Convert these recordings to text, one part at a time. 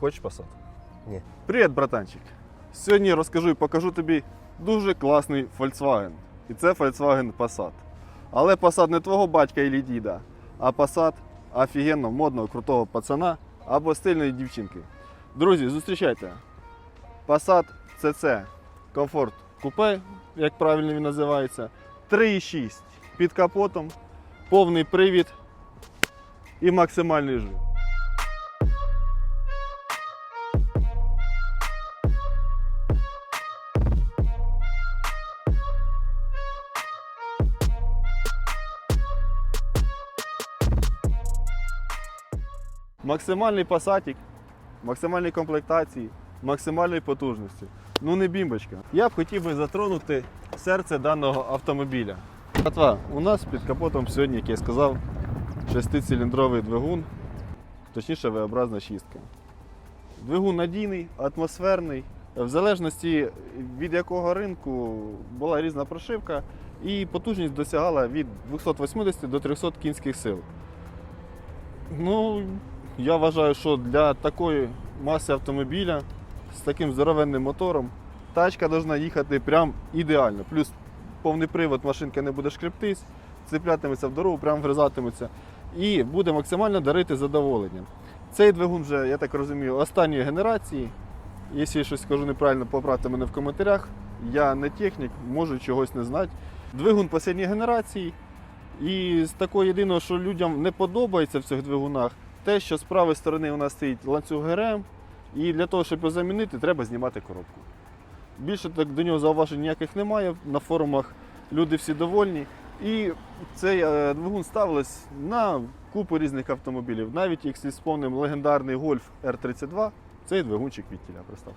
Хочеш Passat? Ні. Привіт, братанчик. Сьогодні розкажу і покажу тобі дуже класний Volkswagen. І це Volkswagen Passat. Але Passat не твого батька і діда, а Passat офігенно модного, крутого пацана або стильної дівчинки. Друзі, зустрічайте. Passat CC Comfort Coupe, як правильно він називається. 3,6 під капотом, повний привід і максимальний жир. Максимальний пасатік, максимальній комплектації, максимальної потужності. Ну не бімбочка. Я б хотів би затронути серце даного автомобіля. Братва, у нас під капотом сьогодні, як я сказав, шестициліндровий двигун, точніше V-образна шістка. Двигун надійний, атмосферний. В залежності від якого ринку була різна прошивка, і потужність досягала від 280 до 300 кінських сил. Ну, я вважаю, що для такої маси автомобіля з таким здоровенним мотором тачка повинна їхати прям ідеально. Плюс повний привод машинка не буде шкрептись, цеплятиметься в дорогу, прям врізатиметься і буде максимально дарити задоволення. Цей двигун вже, я так розумію, останньої генерації. Якщо я щось скажу неправильно, поправте мене в коментарях. Я не технік, можу чогось не знати. Двигун останньої генерації. І з такого єдиного, що людям не подобається в цих двигунах, те, що з правої сторони у нас стоїть ланцюг ГРМ, і для того, щоб його замінити, треба знімати коробку. Більше так до нього зауважень ніяких немає. На форумах люди всі довольні. І цей е, двигун ставилось на купу різних автомобілів. Навіть якщо спомнимо легендарний Golf R32, цей двигунчик від тіля пристав.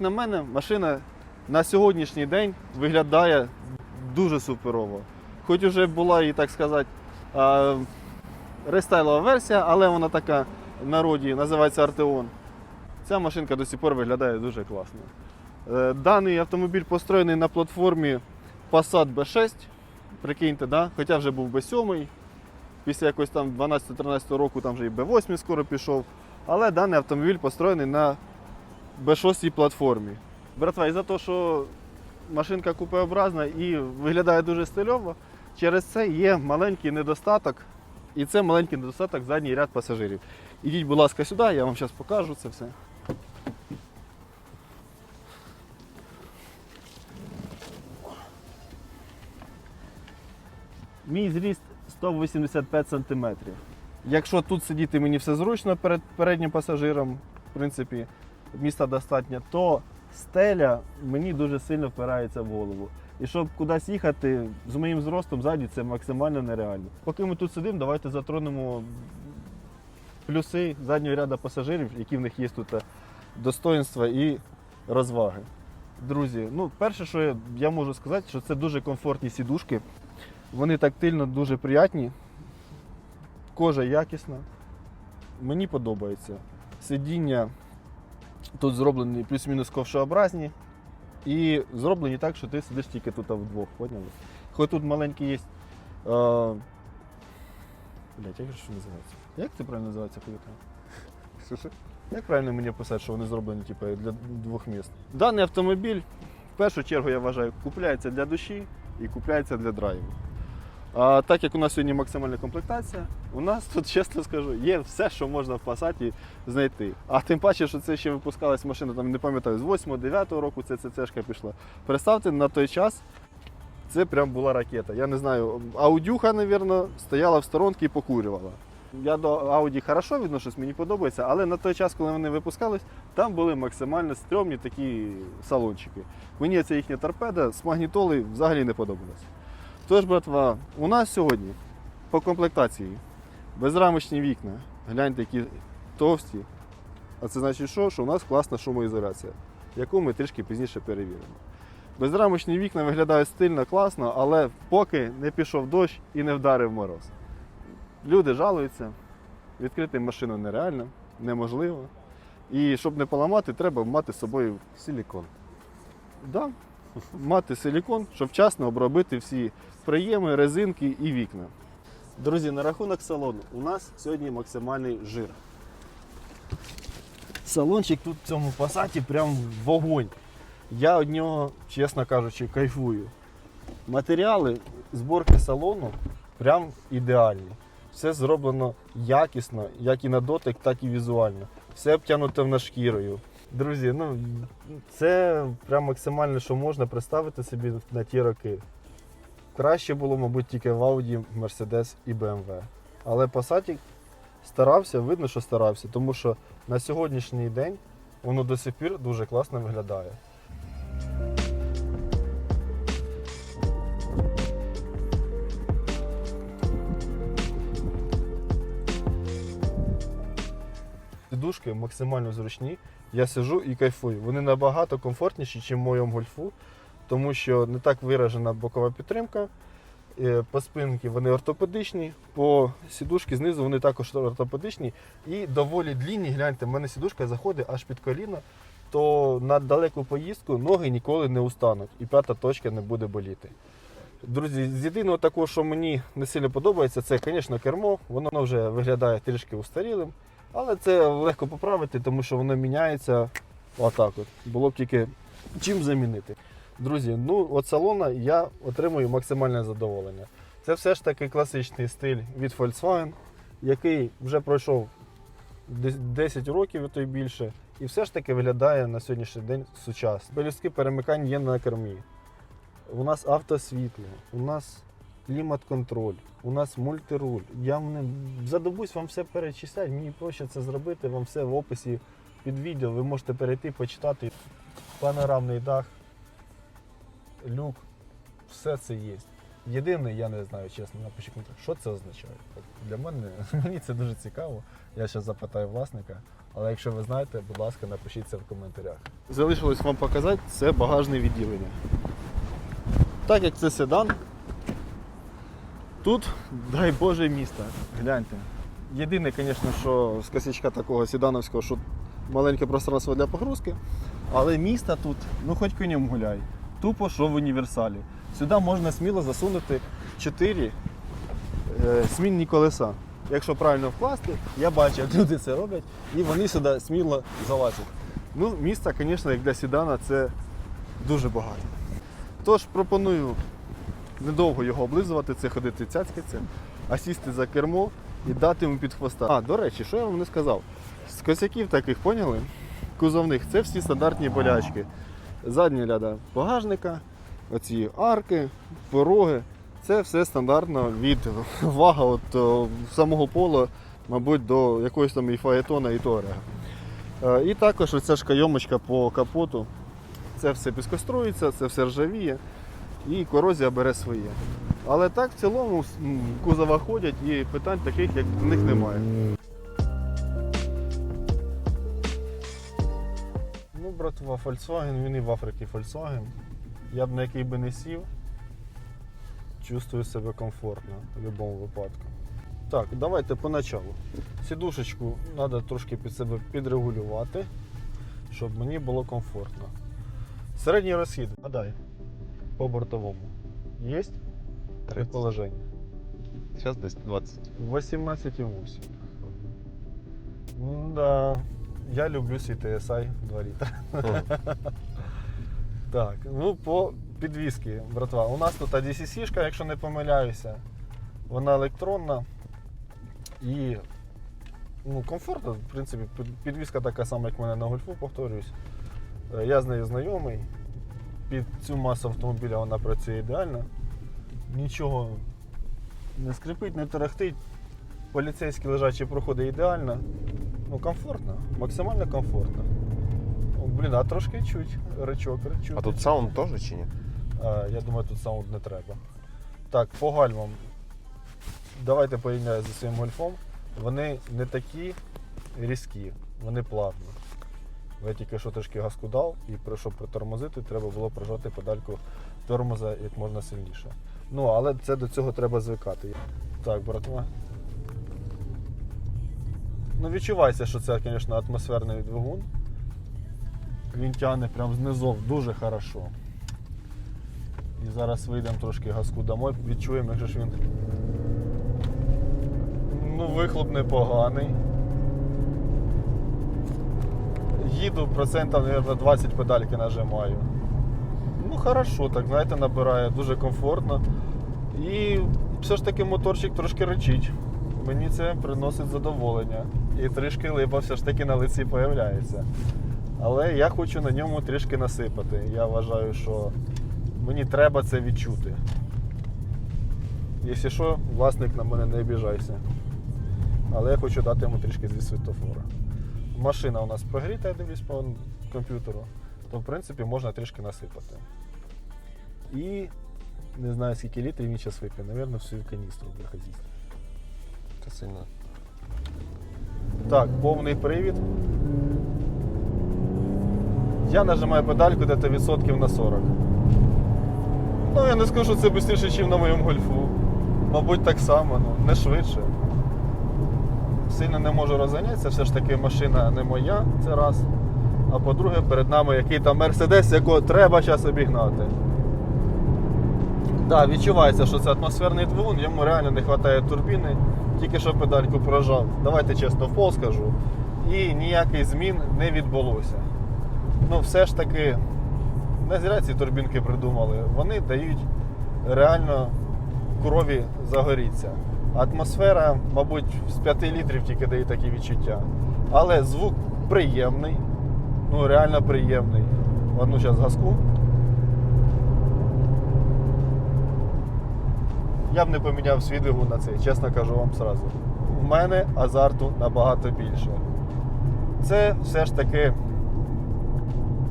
На мене машина на сьогоднішній день виглядає дуже суперово. Хоч уже була і, так сказати, рестайлова версія, але вона така в народі називається Arteon. Ця машинка до сих пор виглядає дуже класно. Е, Даний автомобіль построєний на платформі Passat B6. Прикиньте, да? хоча вже був B7. Після якось там 12-13 року там вже і B8 скоро пішов. Але даний автомобіль построєний на B6 платформі. Братва, із-за того, що машинка купеобразна і виглядає дуже стильово, через це є маленький недостаток. І це маленький недостаток задній ряд пасажирів. Ідіть, будь ласка, сюди, я вам зараз покажу це все. Мій зріст 185 см. Якщо тут сидіти мені все зручно перед переднім пасажиром, в принципі, міста достатньо, то стеля мені дуже сильно впирається в голову. І щоб кудись їхати з моїм зростом ззаді це максимально нереально. Поки ми тут сидимо, давайте затронемо плюси заднього ряду пасажирів, які в них є тут достоинства і розваги. Друзі, ну перше, що я- я можу сказати, що це дуже комфортні сідушки. Вони тактильно дуже приятні, кожа якісна. Мені подобається. Сидіння тут зроблені плюс-мінус ковшообразні. І зроблені так, що ти сидиш тільки тут вдвох, поняли? Хоч тут маленький є. Е... Блять, як що називається? Як це правильно називається повітря? Як правильно мені писати, що вони зроблені типу, для двох міст? Даний автомобіль, в першу чергу, я вважаю, купляється для душі і купляється для драйву. А так як у нас сьогодні максимальна комплектація, у нас тут, чесно скажу, є все, що можна в Passat знайти. А тим паче, що це ще випускалась машина, там не пам'ятаю, з 8-9 року ця ЦЦшка пішла. Представте, на той час це прям була ракета. Я не знаю, аудюха, мабуть, стояла в сторонці і покурювала. Я до Audi хорошо відношусь, мені подобається, але на той час, коли вони випускались, там були максимально стрьомні такі салончики. Мені ця їхня торпеда з магнітоли взагалі не подобалась. Тож, братва, у нас сьогодні по комплектації безрамочні вікна. Гляньте, які товсті. А це значить, що? що у нас класна шумоізоляція, яку ми трішки пізніше перевіримо. Безрамочні вікна виглядають стильно, класно, але поки не пішов дощ і не вдарив мороз. Люди жалуються, відкрити машину нереально, неможливо. І щоб не поламати, треба мати з собою Силікон. да, мати силікон, щоб вчасно обробити всі приєми, резинки і вікна. Друзі, на рахунок салону у нас сьогодні максимальний жир. Салончик тут в цьому пасаті прям вогонь. Я від нього, чесно кажучи, кайфую. Матеріали зборки салону прям ідеальні. Все зроблено якісно, як і на дотик, так і візуально. Все обтягнуте в шкірою. Друзі, ну це прям максимально, що можна представити собі на ті роки. Краще було, мабуть, тільки в Audi, Mercedes і BMW. Але Passat старався, видно, що старався, тому що на сьогоднішній день воно до сих пір дуже класно виглядає. Сидушки максимально зручні. Я сижу і кайфую. Вони набагато комфортніші, ніж в моєму гольфу, тому що не так виражена бокова підтримка. Е, По спинці вони ортопедичні, по сідушці знизу вони також ортопедичні і доволі длінні. Гляньте, в мене сідушка заходить аж під коліно, то на далеку поїздку ноги ніколи не устануть і п'ята точка не буде боліти. Друзі, з єдиного такого, що мені не сильно подобається, це, звісно, кермо. Воно вже виглядає трішки устарілим, але це легко поправити, тому що воно міняється отак. От. Було б тільки чим замінити. Друзі, ну от салона я отримую максимальне задоволення. Це все ж таки класичний стиль від Volkswagen, який вже пройшов 10 років і то й більше. І все ж таки виглядає на сьогоднішній день сучасно. Пелюстки перемикань є на кермі. У нас автосвітло, у нас клімат-контроль, у нас мультируль. Я не задобусь вам все перечисляти, мені проще це зробити, вам все в описі під відео. Ви можете перейти, почитати. Панорамний дах, люк, все це є. Єдине, я не знаю, чесно, напишіть що це означає. Для мене мені це дуже цікаво. Я зараз запитаю власника. Але якщо ви знаєте, будь ласка, напишіть це в коментарях. Залишилось вам показати, це багажне відділення. Так як це седан, тут, дай Боже, місто. Гляньте. Єдине, звісно, що з косячка такого седановського, що маленьке пространство для погрузки, але міста тут, ну хоч конем гуляй. Тупо що в універсалі. Сюди можна сміло засунути 4 е, смінні колеса. Якщо правильно вкласти, я бачу, як люди це роблять, і вони сюди сміло залазять. Ну, міста, звісно, як для седана, це дуже багато. Тож пропоную недовго його облизувати, це ходити цяцькаться, а сісти за кермо і дати йому під хвоста. А, до речі, що я вам не сказав? З косяків таких поняли? Кузовних це всі стандартні болячки. Задня ляда багажника, оці арки, пороги. Це все стандартно від вага от, о, самого пола, мабуть, до якоїсь там і фаетона, і туарега. Е, І також оця ж кайомочка по капоту. Це все піскострується, це все ржавіє і корозія бере своє. Але так в цілому кузова ходять і питань таких, як в них немає. Ну, братва, Volkswagen, він і в Африці Volkswagen. Я б на який би не сів, чувствую себе комфортно в будь-якому випадку. Так, давайте поначалу. Сідушечку треба трошки під себе підрегулювати, щоб мені було комфортно. Середній розхід, гадай, по бортовому. Є предположення? Сейчас десь 20. 18,8. Да. Я люблю свій TSI 2 літра. Так, ну по підвіски, братва. У нас тут DCC-шка, якщо не помиляюся. Вона електронна і ну, комфортно, в принципі, підвіска така сама, як в мене на гольфу, повторююсь. Е, Я з нею знайомий. Під цю масу автомобіля вона працює ідеально. Нічого не скрипить, не тарахтить. Поліцейські лежачі проходи ідеально. Ну, комфортно, максимально комфортно. О, блін, а трошки чуть речок, речок. А тут саунд теж чи ні? А, я думаю, тут саунд не треба. Так, по гальмам. Давайте порівняю зі своїм гольфом. Вони не такі різкі, вони плавні. Я тільки що трошки газку дав і щоб притормозити, треба було прожати педальку тормоза як можна сильніше. Ну, але це до цього треба звикати. Так, братва. Ну, відчувається, що це, звісно, атмосферний двигун. Він тягне прям знизу дуже хорошо. І зараз вийдемо трошки газку домой, відчуємо, якщо ж він. Ну, вихлоп непоганий. Їду, процентів, мабуть, 20 педальки нажимаю. Ну, хорошо, так, знаєте, набирає, дуже комфортно. І все ж таки моторчик трошки речить. Мені це приносить задоволення. І трішки липа все ж таки на лиці появляється. Але я хочу на ньому трішки насипати. Я вважаю, що мені треба це відчути. Якщо що, власник на мене не обіжайся. Але я хочу дати йому трішки зі світофора. Машина у нас прогріта, я дивлюсь по комп'ютеру, то в принципі можна трішки насипати. І не знаю скільки літрів він зараз вип'є, Навірно, всю каністру хазійства. Це сильно. Так, повний привід. Я нажимаю педальку десь відсотків на 40. Ну, я не скажу, що це швидше, ніж на моєму гольфу. Мабуть, так само, ну, не швидше. Сильно не можу розганятися, все ж таки машина не моя, це раз. А по-друге, перед нами який там мерседес, якого треба зараз обігнати. Да, відчувається, що це атмосферний двигун, йому реально не вистачає турбіни, тільки що педальку прожав. Давайте чесно, в пол скажу. І ніяких змін не відбулося. Ну, все ж таки, не зря ці турбінки придумали. Вони дають реально крові загоріться. Атмосфера, мабуть, з 5 літрів тільки дає такі відчуття. Але звук приємний, ну реально приємний. Одну зараз газку. Я б не поміняв свій двигун на цей, чесно кажу вам сразу. У мене азарту набагато більше. Це все ж таки,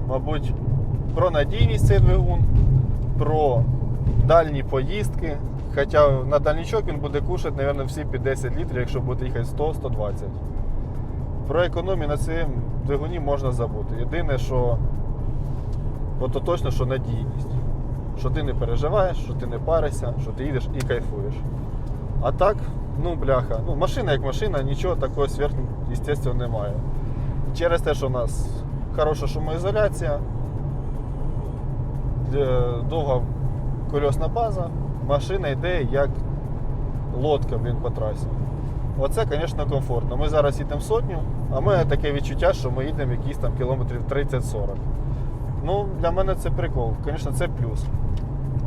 мабуть, про надійність цей двигун, про дальні поїздки. Хоча на дальнічок він буде кушати, мабуть, всі під 10 літрів, якщо буде їхати 100-120. Про економію на цьому двигуні можна забути. Єдине, що ото точно, що надійність. Що ти не переживаєш, що ти не паришся, що ти їдеш і кайфуєш. А так, ну бляха, ну машина як машина, нічого такого сверх, немає. Через те, що у нас хороша шумоізоляція, е, довга кольосна база, машина йде як лодка блін, по трасі. Оце, звісно, комфортно. Ми зараз їдемо сотню, а в мене таке відчуття, що ми їдемо якісь там кілометрів 30-40. Ну, для мене це прикол, звісно, це плюс.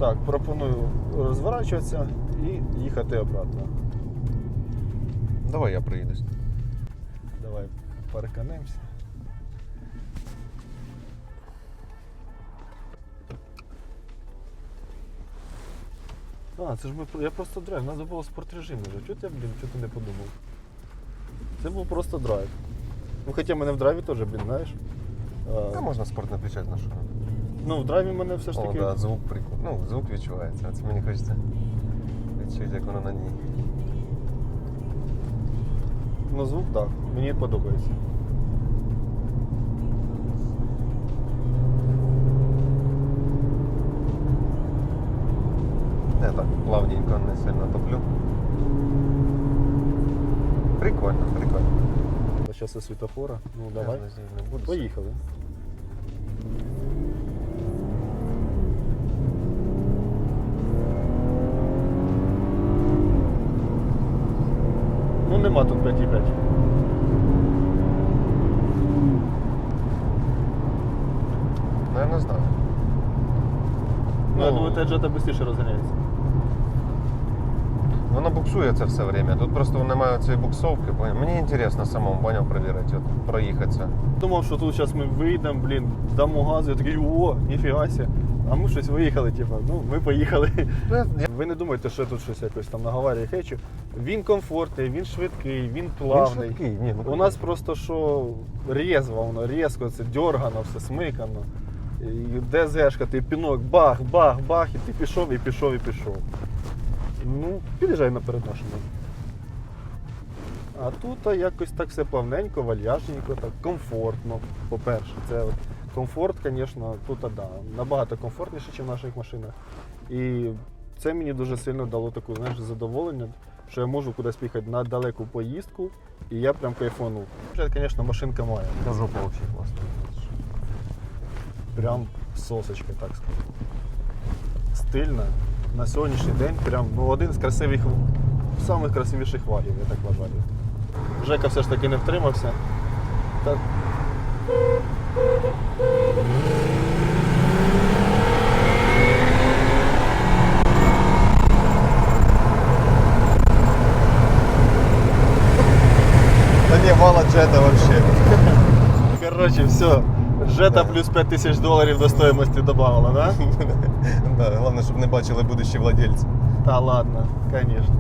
Так, пропоную розворачуватися і їхати обратно. Давай я приїдусь. Давай переконемося. А, це ж ми. Я просто драйв, треба було спортрежим вже. Чого ти, блін, чого ти не подумав? Це був просто драйв. Ну хоча мене в драйві теж, блін, знаєш. Та можна спорт напричати на що. ну, в драйві мене все ж О, таки. да, звук прикольний. Ну, звук відчувається, а це мені хочеться відчути, як воно на ній. Ну, звук так, мені подобається. Так плавненько не сильно топлю. Прикольно, прикольно. Зараз і світофора. Ну давай. Я не буду. Поїхали. Ну нема тут 5,5. Ну, я не знаю. Ну, я Ну. думаю, джета швидше розганяється. Воно буксує це все время. Тут просто немає цієї буксовки. Мені інтересно самому поняв провірити, от, проїхатися. Думав, що тут зараз ми вийдемо, блін, дамо газу, я такий, о, ніфіга сі. А ми щось виїхали, типу, ну ми поїхали. Ну. Ви не думайте, що я тут щось якось там наговарюю хечу. Він комфортний, він швидкий, він Він плавний. швидкий. Ні, ну, У нас просто що різво, воно різко, це дьоргано, все смикано. І ДЗшка, ти пінок, бах, бах, бах, і ти пішов, і пішов, і пішов. Ну, під'їжджай наперед нашому. А тут якось так все плавненько, вальяжненько, так комфортно. По-перше, це от комфорт, звісно, тут да, набагато комфортніше, ніж в наших машинах. І це мені дуже сильно дало таке знаєш, задоволення, що я можу кудись поїхати на далеку поїздку, і я прям кайфанув. Це, звісно, машинка моя. Та жопа взагалі класна. Прям сосочка, так сказати. Стильна на сьогоднішній день прям ну, один з красивих, самих красивіших вагів, я так вважаю. Жека все ж таки не втримався. Так. Та не, мало джета вообще. Короче, все. Жета Да. плюс 5 тисяч доларів до стоїмості додавала, да? Да, головне, щоб не бачили будущі владельці. Та ладно, конечно.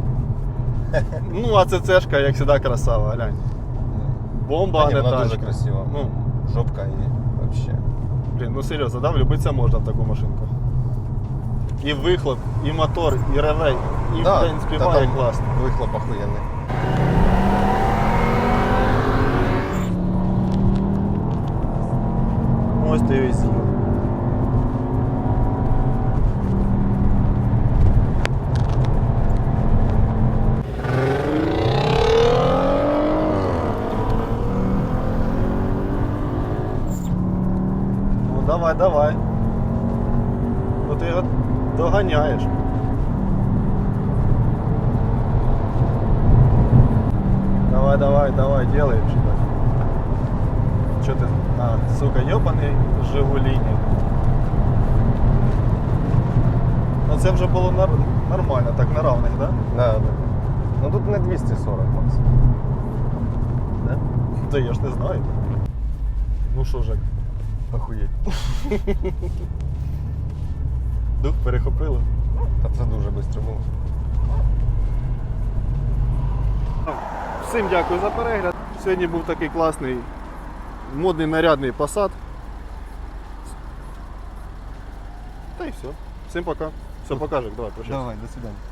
Ну, а це цешка, як завжди, красава, глянь. Бомба, а не вона дуже тачка. красива. Ну, Жопка і вообще. блін, ну серйозно, да, влюбитися можна в таку машинку. І вихлоп, і мотор, і ревей, і Да, блін, та співає там класно. Вихлоп охуєнний. Ось ти і з'їв. Ну давай, давай. Ну ти його доганяєш. Давай, давай, давай, делай что-то. Что ты? А, сука, ёбаний Жигуліні. Ну це вже було нар... нормально, так на равних, да? Да, да. Ну тут не 240 Макс. Да? Та я ж не знаю. Ну що, Жек, охуєть. Дух перехопило. Та це дуже швидко було. Всім дякую за перегляд. Сьогодні був такий класний, модний нарядний посад. Та й все. Всім пока. Все покажем, Давай, прощай. Давай, до свидання.